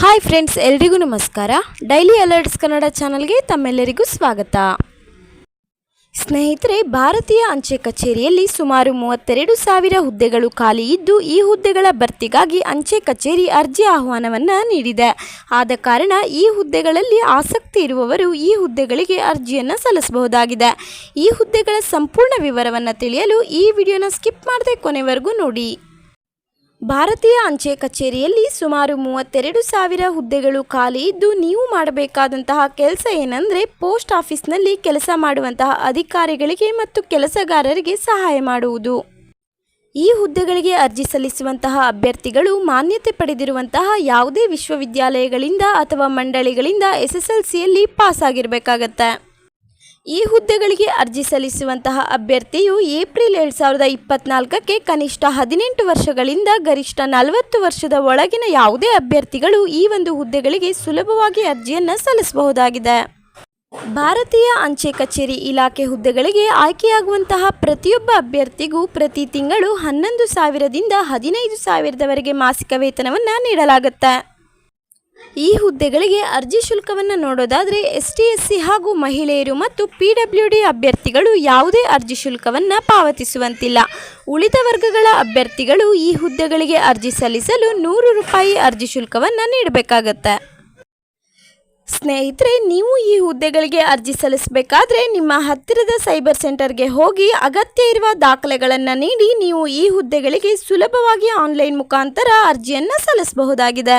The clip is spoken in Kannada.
ಹಾಯ್ ಫ್ರೆಂಡ್ಸ್ ಎಲ್ರಿಗೂ ನಮಸ್ಕಾರ. ಡೈಲಿ ಅಲರ್ಟ್ಸ್ ಕನ್ನಡ ಚಾನಲ್ಗೆ ತಮ್ಮೆಲ್ಲರಿಗೂ ಸ್ವಾಗತ. ಸ್ನೇಹಿತರೆ, ಭಾರತೀಯ ಅಂಚೆ ಕಚೇರಿಯಲ್ಲಿ ಸುಮಾರು ಮೂವತ್ತೆರಡು ಸಾವಿರ ಹುದ್ದೆಗಳು ಖಾಲಿ ಇದ್ದು, ಈ ಹುದ್ದೆಗಳ ಭರ್ತಿಗಾಗಿ ಅಂಚೆ ಕಚೇರಿ ಅರ್ಜಿ ಆಹ್ವಾನವನ್ನು ನೀಡಿದೆ. ಆದ ಕಾರಣ ಈ ಹುದ್ದೆಗಳಲ್ಲಿ ಆಸಕ್ತಿ ಇರುವವರು ಈ ಹುದ್ದೆಗಳಿಗೆ ಅರ್ಜಿಯನ್ನು ಸಲ್ಲಿಸಬಹುದಾಗಿದೆ. ಈ ಹುದ್ದೆಗಳ ಸಂಪೂರ್ಣ ವಿವರವನ್ನು ತಿಳಿಯಲು ಈ ವಿಡಿಯೋನ ಸ್ಕಿಪ್ ಮಾಡದೆ ಕೊನೆವರೆಗೂ ನೋಡಿ. ಭಾರತೀಯ ಅಂಚೆ ಕಚೇರಿಯಲ್ಲಿ ಸುಮಾರು ಮೂವತ್ತೆರಡು ಸಾವಿರ ಹುದ್ದೆಗಳು ಖಾಲಿ ಇದ್ದು ನೀವು ಮಾಡಬೇಕಾದಂತಹ ಕೆಲಸ ಏನಂದರೆ ಪೋಸ್ಟ್ ಆಫೀಸ್ನಲ್ಲಿ ಕೆಲಸ ಮಾಡುವಂತಹ ಅಧಿಕಾರಿಗಳಿಗೆ ಮತ್ತು ಕೆಲಸಗಾರರಿಗೆ ಸಹಾಯ ಮಾಡುವುದು. ಈ ಹುದ್ದೆಗಳಿಗೆ ಅರ್ಜಿ ಸಲ್ಲಿಸುವಂತಹ ಅಭ್ಯರ್ಥಿಗಳು ಮಾನ್ಯತೆ ಪಡೆದಿರುವಂತಹ ಯಾವುದೇ ವಿಶ್ವವಿದ್ಯಾಲಯಗಳಿಂದ ಅಥವಾ ಮಂಡಳಿಗಳಿಂದ ಎಸ್ ಎಸ್ ಎಲ್ ಸಿಯಲ್ಲಿ ಪಾಸ್ ಆಗಿರಬೇಕಾಗತ್ತೆ ಈ ಹುದ್ದೆಗಳಿಗೆ ಅರ್ಜಿ ಸಲ್ಲಿಸುವಂತಹ ಅಭ್ಯರ್ಥಿಯು ಏಪ್ರಿಲ್ ಎರಡು ಸಾವಿರದ ಇಪ್ಪತ್ನಾಲ್ಕಕ್ಕೆ ಕನಿಷ್ಠ ಹದಿನೆಂಟು ವರ್ಷಗಳಿಂದ ಗರಿಷ್ಠ ನಲವತ್ತು ವರ್ಷದ ಒಳಗಿನ ಯಾವುದೇ ಅಭ್ಯರ್ಥಿಗಳು ಈ ಒಂದು ಹುದ್ದೆಗಳಿಗೆ ಸುಲಭವಾಗಿ ಅರ್ಜಿಯನ್ನು ಸಲ್ಲಿಸಬಹುದಾಗಿದೆ. ಭಾರತೀಯ ಅಂಚೆ ಕಚೇರಿ ಇಲಾಖೆ ಹುದ್ದೆಗಳಿಗೆ ಆಯ್ಕೆಯಾಗುವಂತಹ ಪ್ರತಿಯೊಬ್ಬ ಅಭ್ಯರ್ಥಿಗೂ ಪ್ರತಿ ತಿಂಗಳು ಹನ್ನೊಂದು ಸಾವಿರದಿಂದ ಹದಿನೈದು ಸಾವಿರದವರೆಗೆ ಮಾಸಿಕ ವೇತನವನ್ನು ನೀಡಲಾಗುತ್ತೆ. ಈ ಹುದ್ದೆಗಳಿಗೆ ಅರ್ಜಿ ಶುಲ್ಕವನ್ನು ನೋಡೋದಾದರೆ ಎಸ್ ಟಿ ಎಸ್ ಸಿ ಹಾಗೂ ಮಹಿಳೆಯರು ಮತ್ತು ಪಿ ಡಬ್ಲ್ಯೂ ಡಿ ಅಭ್ಯರ್ಥಿಗಳು ಯಾವುದೇ ಅರ್ಜಿ ಶುಲ್ಕವನ್ನು ಪಾವತಿಸುವಂತಿಲ್ಲ. ಉಳಿದ ವರ್ಗಗಳ ಅಭ್ಯರ್ಥಿಗಳು ಈ ಹುದ್ದೆಗಳಿಗೆ ಅರ್ಜಿ ಸಲ್ಲಿಸಲು ನೂರು ರೂಪಾಯಿ ಅರ್ಜಿ ಶುಲ್ಕವನ್ನು ನೀಡಬೇಕಾಗತ್ತೆ. ಸ್ನೇಹಿತರೆ, ನೀವು ಈ ಹುದ್ದೆಗಳಿಗೆ ಅರ್ಜಿ ಸಲ್ಲಿಸಬೇಕಾದ್ರೆ ನಿಮ್ಮ ಹತ್ತಿರದ ಸೈಬರ್ ಸೆಂಟರ್ಗೆ ಹೋಗಿ ಅಗತ್ಯ ಇರುವ ದಾಖಲೆಗಳನ್ನು ನೀಡಿ ನೀವು ಈ ಹುದ್ದೆಗಳಿಗೆ ಸುಲಭವಾಗಿ ಆನ್ಲೈನ್ ಮುಖಾಂತರ ಅರ್ಜಿಯನ್ನು ಸಲ್ಲಿಸಬಹುದಾಗಿದೆ.